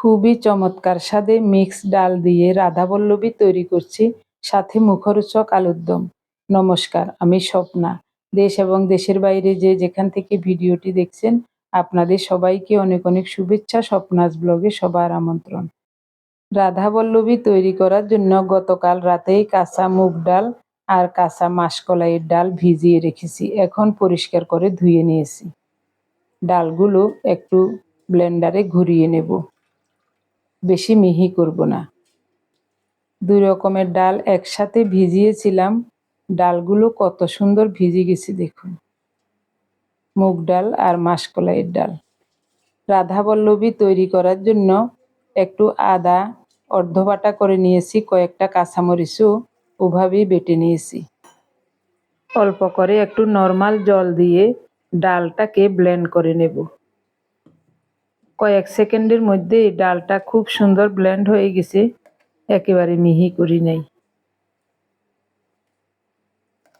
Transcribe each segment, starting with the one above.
খুবই চমৎকার স্বাদে মিক্স ডাল দিয়ে রাধাবল্লভী তৈরি করছি। সাথে মুখরোচক আলুর দম। নমস্কার, আমি স্বপ্না। দেশ এবং দেশের বাইরে যে যেখান থেকে ভিডিওটি দেখছেন, আপনাদের সবাইকে অনেক অনেক শুভেচ্ছা, স্বপ্নাস ব্লগে সবার আমন্ত্রণ। রাধাবল্লভী তৈরি করার জন্য গতকাল রাতেই কাঁচা মুগ ডাল আর কাঁচা মাসকলাইয়ের ডাল ভিজিয়ে রেখেছি। এখন পরিষ্কার করে ধুয়ে নিয়েছি। ডালগুলো একটু ব্লেন্ডারে ঘুরিয়ে নেব। বেশি মিহি করব না। দুই রকমের ডাল একসাথে ভিজিয়েছিলাম। ডালগুলো কত সুন্দর ভিজে গেছে দেখুন। মুগ ডাল আর মাসকলাইয়ের ডাল। রাধাবল্লভী তৈরি করার জন্য একটু আদা অর্ধবাটা করে নিয়েছি, কয়েকটা কাঁচামরিচও ওভাবেই বেটে নিয়েছি। অল্প করে একটু নর্মাল জল দিয়ে ডালটাকে ব্লেন্ড করে নেব। কয়েক সেকেন্ডের মধ্যে ডালটা খুব সুন্দর ব্লেন্ড হয়ে গেছে। একেবারে মিহি করি নাই।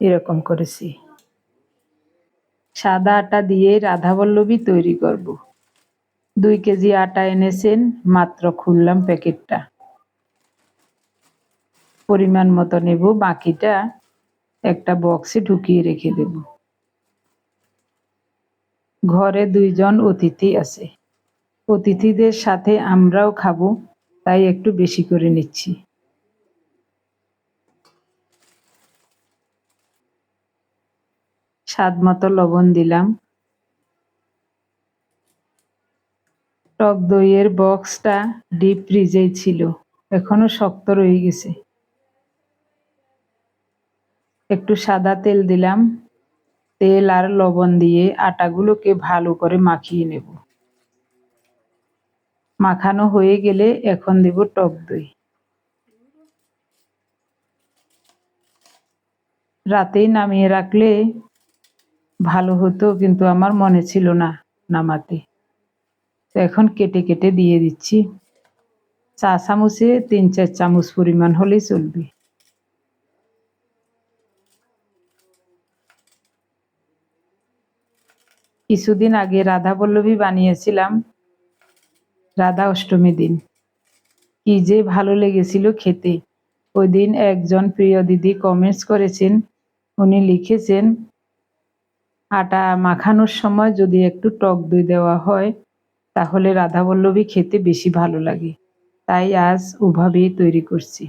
এরকম করেছি। সাদা আটা দিয়ে রাধাবল্লভী তৈরি করব। দুই কেজি আটা এনেছেন, মাত্র খুললাম প্যাকেটটা। পরিমাণ মতো নেব, বাকিটা একটা বক্সে ঢুকিয়ে রেখে দেব। ঘরে দুইজন অতিথি আছে। অতিথিদের সাথে আমরাও খাব, তাই একটু বেশি করে নিচ্ছি। স্বাদ মতো লবণ দিলাম। টক দইয়ের বক্সটা ডিপ ফ্রিজেই ছিল, এখনও শক্ত রয়ে গেছে। একটু সাদা তেল দিলাম। তেল আর লবণ দিয়ে আটাগুলোকে ভালো করে মাখিয়ে নেব। মাখানো হয়ে গেলে এখন দেব টক দই। রাতেই নামিয়ে রাখলে ভালো হতো, কিন্তু আমার মনে ছিল না নামাতে। তো এখন কেটে কেটে দিয়ে দিচ্ছি। চা চামচে তিন চার চামচ পরিমাণ হলেই চলবে। কিছুদিন আগে রাধা পল্লবী বানিয়েছিলাম। রাধা অষ্টমী দিন। কি যে ভালো লেগেছিল খেতে। ওই দিন একজন প্রিয় দিদি কমেন্টস করেছেন, উনি লিখেছেন, আটা মাখানোর সময় যদি একটু টক দই দেওয়া হয়, তাহলে রাধাবল্লভী খেতে বেশি ভালো লাগে। তাই আজ ওভাবেই তৈরি করছি।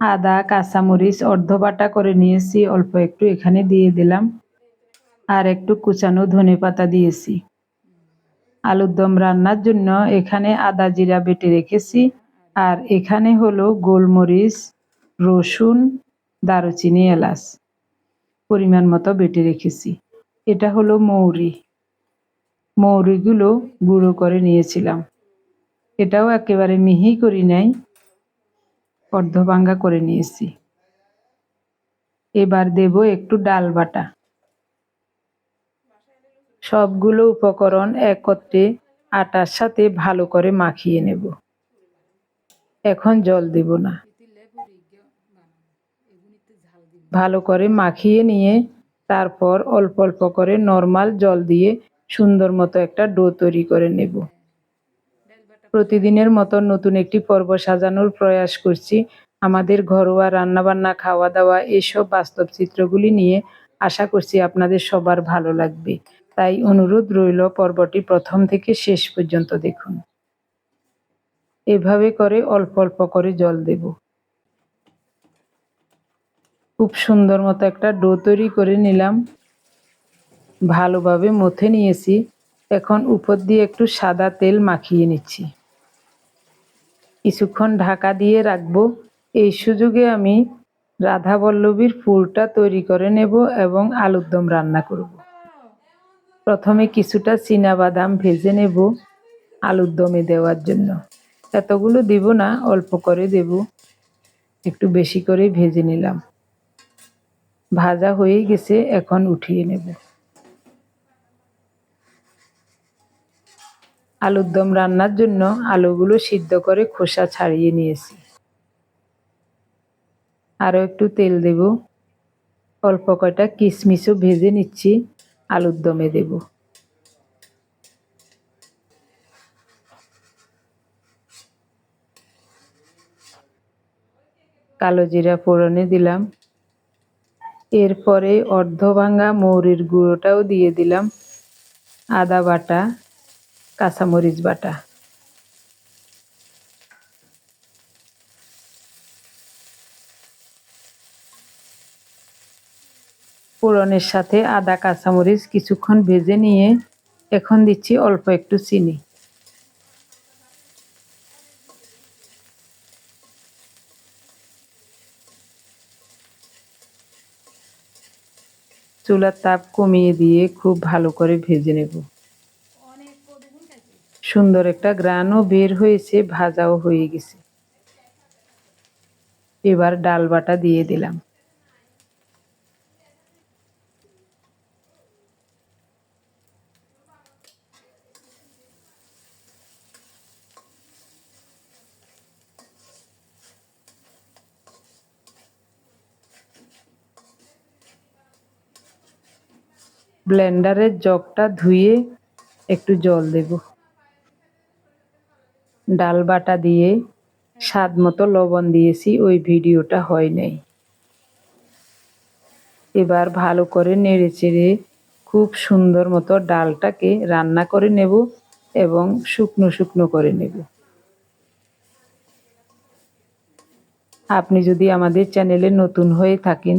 আদা, কাঁচামরিচ, অর্ধ বাটা করে নিয়েছি, অল্প একটু এখানে দিয়ে দিলাম। আর একটু কুচানো ধনে পাতা দিয়েছি। আলুর দম রান্নার জন্য এখানে আদা জিরা বেটে রেখেছি। আর এখানে হলো গোলমরিচ, রসুন, দারুচিনি, এলাচ পরিমাণ মতো বেটে রেখেছি। এটা হলো মৌরি। মৌরিগুলো গুঁড়ো করে নিয়েছিলাম। এটাও একেবারে মিহি করি নাই, অর্ধভাঙ্গা করে নিয়েছি। এবার দেব একটু ডাল বাটা। সবগুলো উপকরণ একত্রে আটার সাথে ভালো করে মাখিয়ে নেব। এখন জল দেব না। ভালো করে মাখিয়ে নিয়ে তারপর অল্প অল্প করে নর্মাল জল দিয়ে সুন্দর মতো একটা ডো তৈরি করে নেব। প্রতিদিনের মতো নতুন একটি পর্ব সাজানোর প্রয়াস করছি। আমাদের ঘরোয়া রান্নাবান্না, খাওয়া দাওয়া, এসব বাস্তব চিত্রগুলি নিয়ে আশা করছি আপনাদের সবার ভালো লাগবে। তাই অনুরোধ রইল পর্বটি প্রথম থেকে শেষ পর্যন্ত দেখুন। এভাবে করে অল্প অল্প করে জল দেব। খুব সুন্দর মতো একটা ডো তৈরি করে নিলাম। ভালোভাবে মথে নিয়েছি। এখন উপর দিয়ে একটু সাদা তেল মাখিয়ে নিচ্ছি। কিছুক্ষণ ঢাকা দিয়ে রাখব। এই সুযোগে আমি রাধা বল্লভীর ফুলটা তৈরি করে নেব এবং আলুর দম রান্না করব। প্রথমে কিছুটা বাদাম ভেজে নেব আলুর দমে দেওয়ার জন্য। এতগুলো দিব না, অল্প করে দেব। একটু বেশি করে ভেজে নিলাম। ভাজা হয়ে গেছে, এখন উঠিয়ে নেব। আলুর দম রান্নার জন্য আলুগুলো সিদ্ধ করে খোসা ছাড়িয়ে নিয়েছি। আরও একটু তেল দেব। অল্প কয়টা কিশমিশও ভেজে নিচ্ছি। আলুর দমে দেব। কালো জিরা ফোড়নে দিলাম। এরপরে অর্ধ ভাঙা মৌরির গুঁড়োটাও দিয়ে দিলাম। আদা বাটা, কাঁচামরিচ বাটা। ফোড়নের সাথে আদা, কাঁচামরিচ কিছুক্ষণ ভেজে নিয়ে এখন দিচ্ছি অল্প একটু চিনি। চুলার তাপ কমিয়ে দিয়ে খুব ভালো করে ভেজে নেব। সুন্দর একটা গ্রানও বের হয়েছে, ভাজাও হয়ে গেছে। এবার ডাল বাটা দিয়ে দিলাম। ব্লেন্ডারের জগটা ধুয়ে একটু জল দেব। ডাল বাটা দিয়ে স্বাদ মতো লবণ দিয়েছি, ওই ভিডিওটা হয় নাই। এবার ভালো করে নেড়ে চেড়ে খুব সুন্দর মতো ডালটাকে রান্না করে নেব এবং শুকনো শুকনো করে নেব। আপনি যদি আমাদের চ্যানেলে নতুন হয়ে থাকেন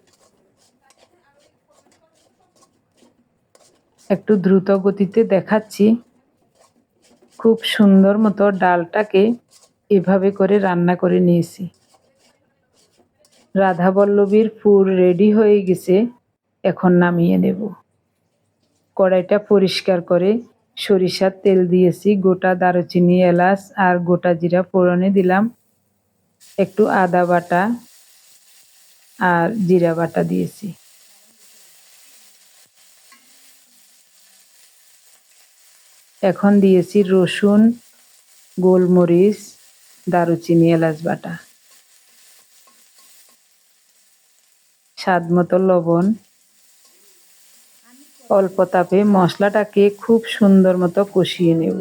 একটু দ্রুত গতিতে দেখাচ্ছি। খুব সুন্দর মতো ডালটাকে এভাবে করে রান্না করে নিয়েছি। রাধা বল্লবীর পুর রেডি হয়ে গেছে, এখন নামিয়ে নেব। কড়াইটা পরিষ্কার করে সরিষার তেল দিয়েছি, গোটা দারুচিনি, এলাচ আর গোটা জিরা ফোড়নে দিলাম। একটু আদা বাটা আর জিরা বাটা দিয়েছি। এখন দিয়েছি রসুন, গোলমরিচ, দারুচিনি, এলাচ বাটা। স্বাদ মতো লবণ। অল্প তাপে মশলাটাকে খুব সুন্দর মতো কষিয়ে নেব।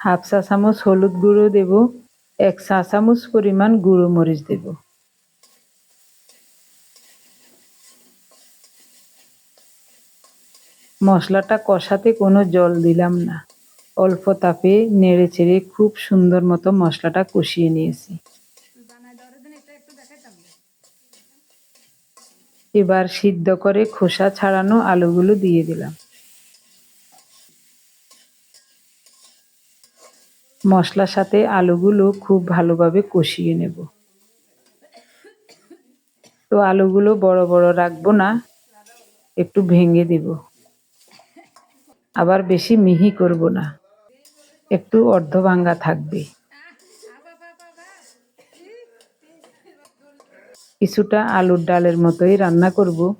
হাফ চা চামচ হলুদ গুঁড়ো দেব, এক চা চামচ পরিমাণ গুঁড়ো মরিচ দেব। মশলাটা কষাতে কোনো জল দিলাম না। অল্প তাপে নেড়ে চেড়ে খুব সুন্দর মতো মশলাটা কষিয়ে নিয়েছি। এবার সিদ্ধ করে খোসা ছাড়ানো আলুগুলো দিয়ে দিলাম। মশলার সাথে আলুগুলো খুব ভালোভাবে কষিয়ে নেব। তো আলুগুলো বড় বড় রাখব না, একটু ভেঙে দেব। আবার বেশি মিহি করব না। একটু অর্ধভাঙ্গা থাকবে। কিছুটা আলুর ডালের মতোই রান্না করব।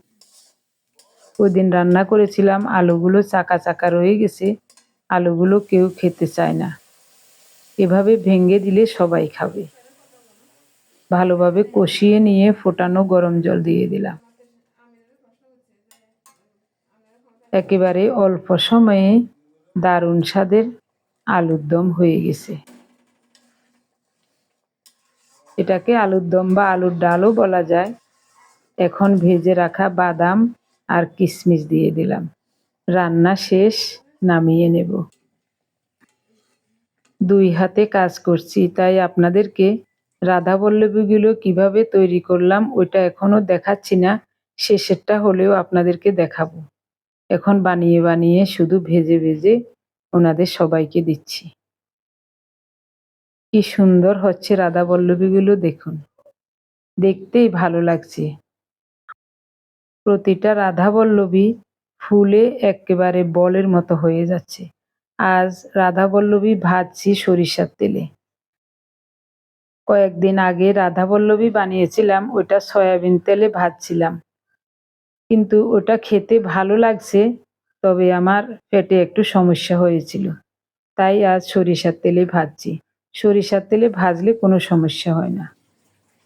ওই দিন রান্না করেছিলাম, আলুগুলো চাকা চাকা রয়ে গেছে, আলুগুলো কেউ খেতে চায় না। এভাবে ভেঙে দিলে সবাই খাবে। ভালোভাবে কষিয়ে নিয়ে ফোটানো গরম জল দিয়ে দিলাম। একেবারে অল্প সময়ে দারুণ স্বাদের আলুর দম হয়ে গেছে। এটাকে আলুর দম বা আলুর ডালও বলা যায়। এখন ভেজে রাখা বাদাম আর কিশমিশ দিয়ে দিলাম। রান্না শেষ, নামিয়ে নেব। দুই হাতে কাজ করছি, তাই আপনাদেরকে রাধা বল্লভীগুলো কীভাবে তৈরি করলাম, ওইটা এখনও দেখাচ্ছি না। শেষেরটা হলেও আপনাদেরকে দেখাবো। এখন বানিয়ে বানিয়ে শুধু ভেজে ভেজে ওনাদের সবাইকে দিচ্ছি। কি সুন্দর হচ্ছে রাধা বল্লভীগুলো দেখুন। দেখতেই ভালো লাগছে। প্রতিটা রাধা বল্লভী ফুলে একেবারে বলের মতো হয়ে যাচ্ছে। আজ রাধা বল্লভী ভাজছি সরিষার তেলে। কয়েকদিন আগে রাধা বল্লভী বানিয়েছিলাম ওইটা সয়াবিন তেলে ভাজছিলাম। কিন্তু ওটা খেতে ভালো লাগছে, তবে আমার পেটে একটু সমস্যা হয়েছিল। তাই আজ সরিষার তেলে ভাজছি। সরিষার তেলে ভাজলে কোনো সমস্যা হয় না।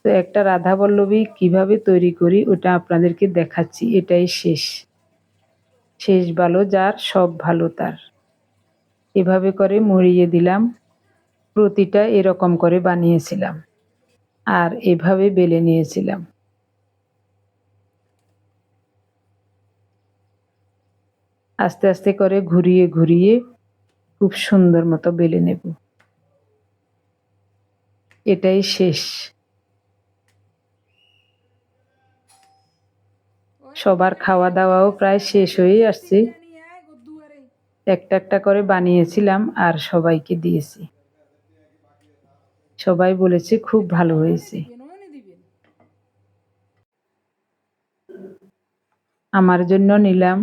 তো একটা রাধা বল্লভী কীভাবে তৈরি করি ওটা আপনাদেরকে দেখাচ্ছি, এটাই শেষ। শেষ ভালো যার, সব ভালো তার। এভাবে করে মরিয়ে দিলাম। প্রতিটা এরকম করে বানিয়েছিলাম। আর এভাবে বেলে নিয়েছিলাম। আস্তে আস্তে করে ঘুরিয়ে ঘুরিয়ে খুব সুন্দর মতো বেলে নেব। এটাই শেষ। সবার খাওয়া দাওয়াও প্রায় শেষ হয়ে আসছে। একটা একটা করে বানিয়েছিলাম আর সবাইকে দিয়েছি। সবাই বলেছে খুব ভালো হয়েছে। আমার জন্য নিলাম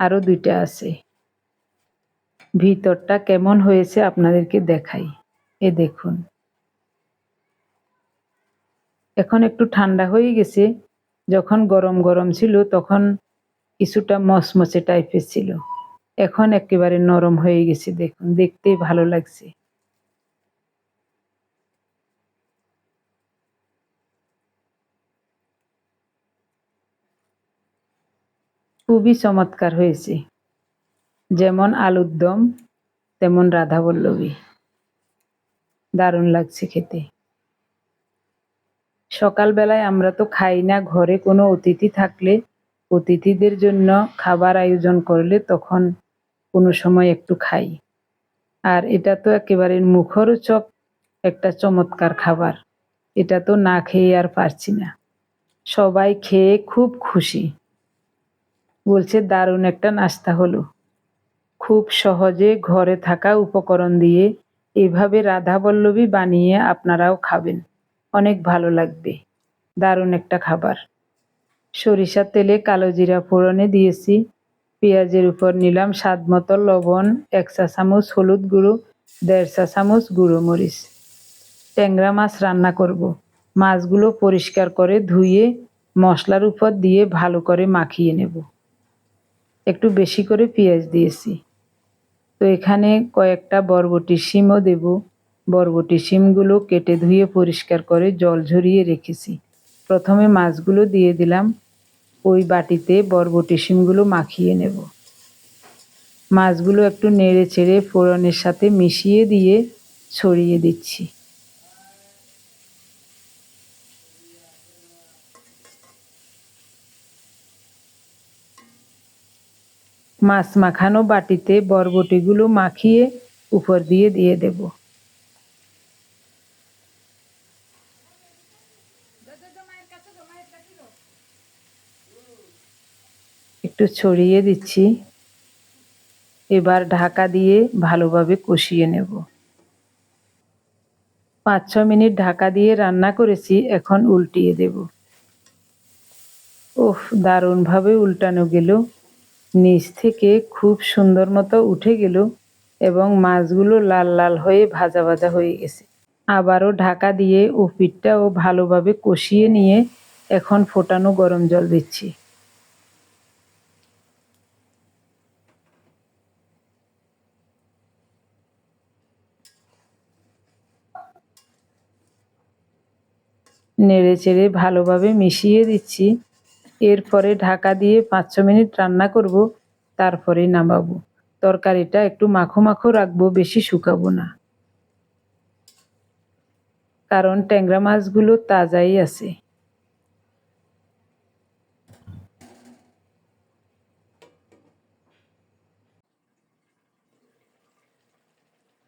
আরও দুইটা আছে। ভিতরটা কেমন হয়েছে আপনাদেরকে দেখাই। এ দেখুন। এখন একটু ঠান্ডা হয়ে গেছে। যখন গরম গরম ছিল তখন কিছুটা মচমচে টাইপের ছিল। এখন একেবারে নরম হয়ে গেছে, দেখুন। দেখতে ভালো লাগছে। খুবই চমৎকার হয়েছে। যেমন আলুর দম, তেমন রাধা বল্লভী দারুণ লাগছে খেতে। সকালবেলায় আমরা তো খাই না, ঘরে কোনো অতিথি থাকলে অতিথিদের জন্য খাবার আয়োজন করলে তখন কোনো সময় একটু খাই। আর এটা তো একেবারে মুখরোচক একটা চমৎকার খাবার। এটা তো না খেয়ে আর পারছি না। সবাই খেয়ে খুব খুশি। বলছে, দারুণ একটা নাস্তা হলো। খুব সহজে ঘরে থাকা উপকরণ দিয়ে এভাবে রাধাবল্লভী বানিয়ে আপনারাও খাবেন। অনেক ভালো লাগবে। দারুণ একটা খাবার। সরিষার তেলে কালো জিরা ফোড়নে দিয়েছি। পেঁয়াজের উপর নিলাম স্বাদ মতো লবণ, এক চা চামচ হলুদ গুঁড়ো, দেড় চা চামচ গুঁড়ো মরিচ। ট্যাংরা মাছ রান্না করব। মাছগুলো পরিষ্কার করে ধুয়ে মশলার উপর দিয়ে ভালো করে মাখিয়ে নেব। একটু বেশি করে পেঁয়াজ দিয়েছি। তো এখানে কয়েকটা বরবটি শিমও দেব। বরবটি শিমগুলো কেটে ধুয়ে পরিষ্কার করে জল ঝরিয়ে রেখেছি। প্রথমে মাছগুলো দিয়ে দিলাম। ওই বাটিতে বরবটি শিমগুলো মাখিয়ে নেব। মাছগুলো একটু নেড়ে চেড়ে ফোড়নের সাথে মিশিয়ে দিয়ে ছড়িয়ে দিচ্ছি। মাছ মাখানো বাটিতে বরবটিগুলো মাখিয়ে উপর দিয়ে দিয়ে দেব। একটু ছড়িয়ে দিচ্ছি। এবার ঢাকা দিয়ে ভালোভাবে কষিয়ে নেব। পাঁচ ছ মিনিট ঢাকা দিয়ে রান্না করেছি, এখন উল্টিয়ে দেব। ওহ দারুণভাবে উল্টানো গেল। নিচ থেকে খুব সুন্দর মতো উঠে গেল এবং মাছগুলো লাল লাল হয়ে ভাজা ভাজা হয়ে গেছে। আবারও ঢাকা দিয়ে ও পিঠটাও ভালোভাবে কষিয়ে নিয়ে এখন ফোটানো গরম জল দিচ্ছি। নেড়ে চেড়ে ভালোভাবে মিশিয়ে দিচ্ছি। এরপরে ঢাকা দিয়ে পাঁচ ছ মিনিট রান্না করব তারপরে নামাবো। তরকারিটা একটু মাখো মাখো রাখব, বেশি শুকাবো না। কারণ ট্যাংরা মাছগুলো তাজাই আছে।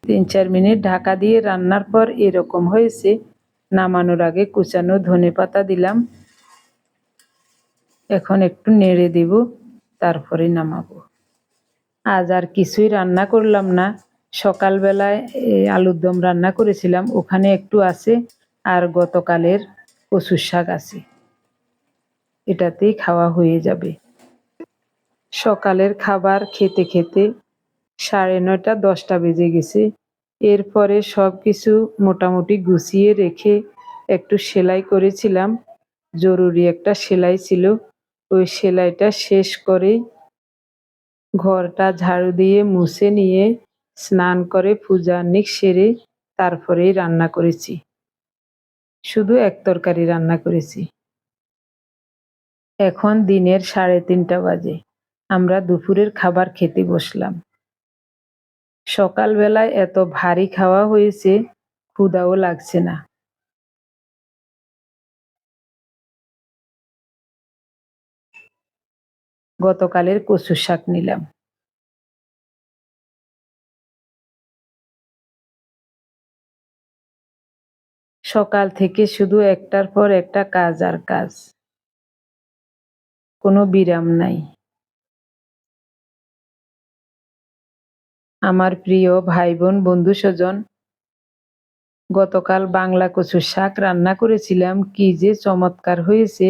তিন চার মিনিট ঢাকা দিয়ে রান্নার পর এরকম হয়েছে, নামানোর আগে কুচানো ধনে পাতা দিলাম এখন একটু নেড়ে দেব, তারপরে নামাবো। আজ আর কিছুই রান্না করলাম না। সকালবেলায় আলুর দম রান্না করেছিলাম, ওখানে একটু আছে, আর গতকালের কচুর শাক আছে। এটাতেই খাওয়া হয়ে যাবে। সকালের খাবার খেতে খেতে সাড়ে নয়টা, দশটা বেজে গেছে। এরপরে সব কিছু মোটামুটি গুছিয়ে রেখে একটু সেলাই করেছিলাম। জরুরি একটা সেলাই ছিল। ওই সেলাইটা শেষ করেই ঘরটা ঝাড়ু দিয়ে মুছে নিয়ে স্নান করে পূজা নিক সেরে তারপরেই রান্না করেছি। শুধু এক তরকারি রান্না করেছি। এখন দিনের সাড়ে তিনটা বাজে। আমরা দুপুরের খাবার খেতে বসলাম। সকালবেলায় এত ভারী খাওয়া হয়েছে ক্ষুদাও লাগছে না। গতকালের কচু শাক নিলাম। সকাল থেকে শুধু একটার পর একটা কাজ আর কাজ। কোনো বিরাম নাই। আমার প্রিয় ভাই বোন বন্ধু স্বজন, গতকাল বাংলা কচুর শাক রান্না করেছিলাম। কি যে চমৎকার হয়েছে,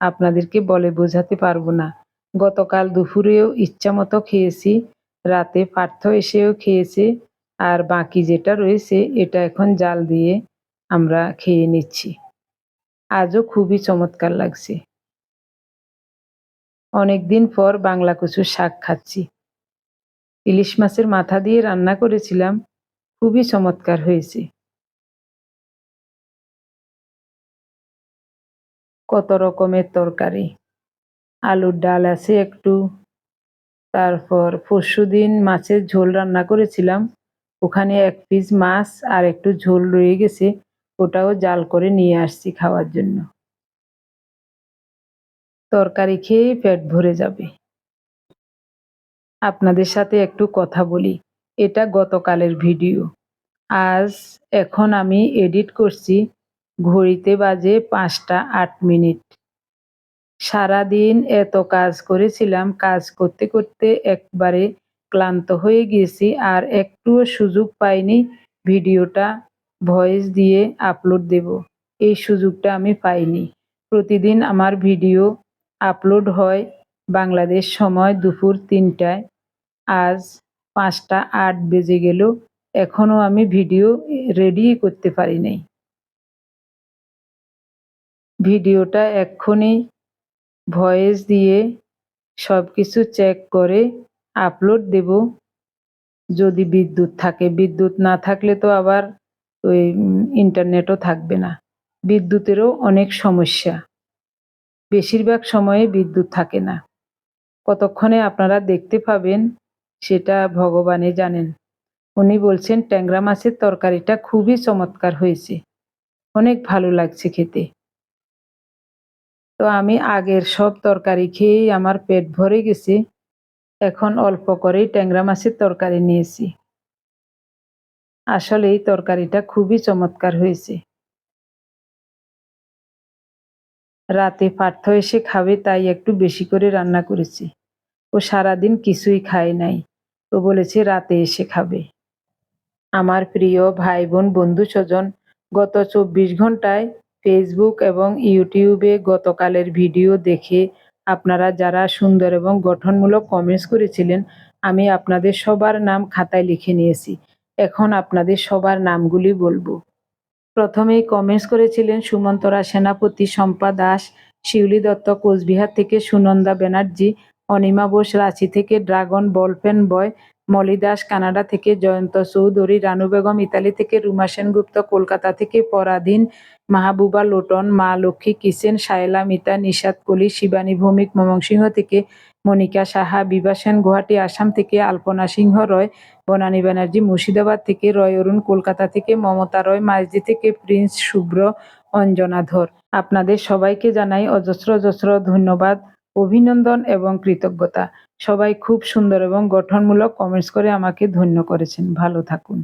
আপনাদেরকে বলে বোঝাতে পারব না। গতকাল দুপুরেও ইচ্ছা মতো খেয়েছি, রাতে পার্থ এসেও খেয়েছে, আর বাকি যেটা রয়েছে এটা এখন জাল দিয়ে আমরা খেয়ে নিচ্ছি। আজও খুবই চমৎকার লাগছে। অনেকদিন পর বাংলা কচুর শাক খাচ্ছি। ইলিশ মাছের মাথা দিয়ে রান্না করেছিলাম, খুবই চমৎকার হয়েছে। কত রকমের তরকারি। আলুর ডাল আছে একটু। তারপর পরশু দিন মাছের ঝোল রান্না করেছিলাম। ওখানে এক পিস মাছ আর একটু ঝোল রয়ে গেছে। ওটাও জাল করে নিয়ে আসছি খাওয়ার জন্য। তরকারি খেয়েই পেট ভরে যাবে। আপনাদের সাথে একটু কথা বলি। এটা গতকালের ভিডিও। আজ এখন আমি এডিট করছি। ঘড়িতে বাজে পাঁচটা আট মিনিট। সারাদিন এত কাজ করেছিলাম, কাজ করতে করতে একবারে ক্লান্ত হয়ে গিয়েছি আর একটুও সুযোগ পাইনি ভিডিওটা, ভয়েস দিয়ে আপলোড দেব। এই সুযোগটা আমি পাইনি। প্রতিদিন আমার ভিডিও আপলোড হয় বাংলাদেশ সময় দুপুর তিনটায়। আজ পাঁচটা আট বেজে গেল, এখনও আমি ভিডিও রেডি করতে পারি নাই। ভিডিওটা এক্ষুনি ভয়েস দিয়ে সব কিছু চেক করে আপলোড দেব। যদি বিদ্যুৎ থাকে, বিদ্যুৎ না থাকলে তো আবার ওই ইন্টারনেটও থাকবে না। বিদ্যুতেরও অনেক সমস্যা। বেশিরভাগ সময়ে বিদ্যুৎ থাকে না। কতক্ষণে আপনারা দেখতে পাবেন সেটা ভগবানে জানেন। উনি বলছেন, ট্যাংরা মাছের তরকারিটা খুবই চমৎকার হয়েছে। অনেক ভালো লাগছে খেতে। তো আমি আগের সব তরকারি খেয়েই আমার পেট ভরে গেছে। এখন অল্প করেই ট্যাংরা মাছের তরকারি নিয়েছি। আসলে এই তরকারিটা খুবই চমৎকার হয়েছে। রাতে পার্থ এসে খাবে তাই একটু বেশি করে রান্না করেছি। ও সারাদিন কিছুই খায় নাই। ও বলেছে রাতে এসে খাবে। আমার প্রিয় ভাই বোন বন্ধু স্বজন গত চব্বিশ ঘন্টায় ফেসবুক এবং ইউটিউবে গতকালের ভিডিও দেখে আপনারা যারা সুন্দর এবং গঠনমূলক কমেন্টস করেছিলেন, আমি আপনাদের সবার নাম খাতায় লিখে নিয়েছি। এখন আপনাদের সবার নামগুলি বলব। প্রথমেই কমেন্টস করেছিলেন সুমন্তরা সেনাপতি, শম্পা দাস, শিউলি দত্ত, কোচবিহার থেকে সুনন্দা ব্যানার্জি, অনিমা বোস, রাঁচি থেকে dragon, ballpen boy, Moli Das, Canada থেকে জয়ন্ত চৌধুরী, রানু বেগম, ইতালি থেকে রুমা সেনগুপ্ত, কলকাতা থেকে পরাধীন মাহবুবা লোটন, মা লক্ষ্মী কিসেন সায়লা মিতা নিষাদ কলি, শিবানী ভৌমিক, ময়মনসিংহ থেকে মনিকা সাহা, বিভা সেন গুয়াহাটি, আসাম থেকে আলপনা সিংহ, রয় বনানী ব্যানার্জি, মুর্শিদাবাদ থেকে রয় অরুণ, কলকাতা থেকে মমতা রয় মাইজি থেকে প্রিন্স শুভ্র, অঞ্জনা ধর। আপনাদের সবাইকে জানাই অজস্র অজস্র ধন্যবাদ, অভিনন্দন এবং কৃতজ্ঞতা। সবাই খুব সুন্দর এবং গঠনমূলক কমেন্টস করে আমাকে ধন্য করেছেন। ভালো থাকুন।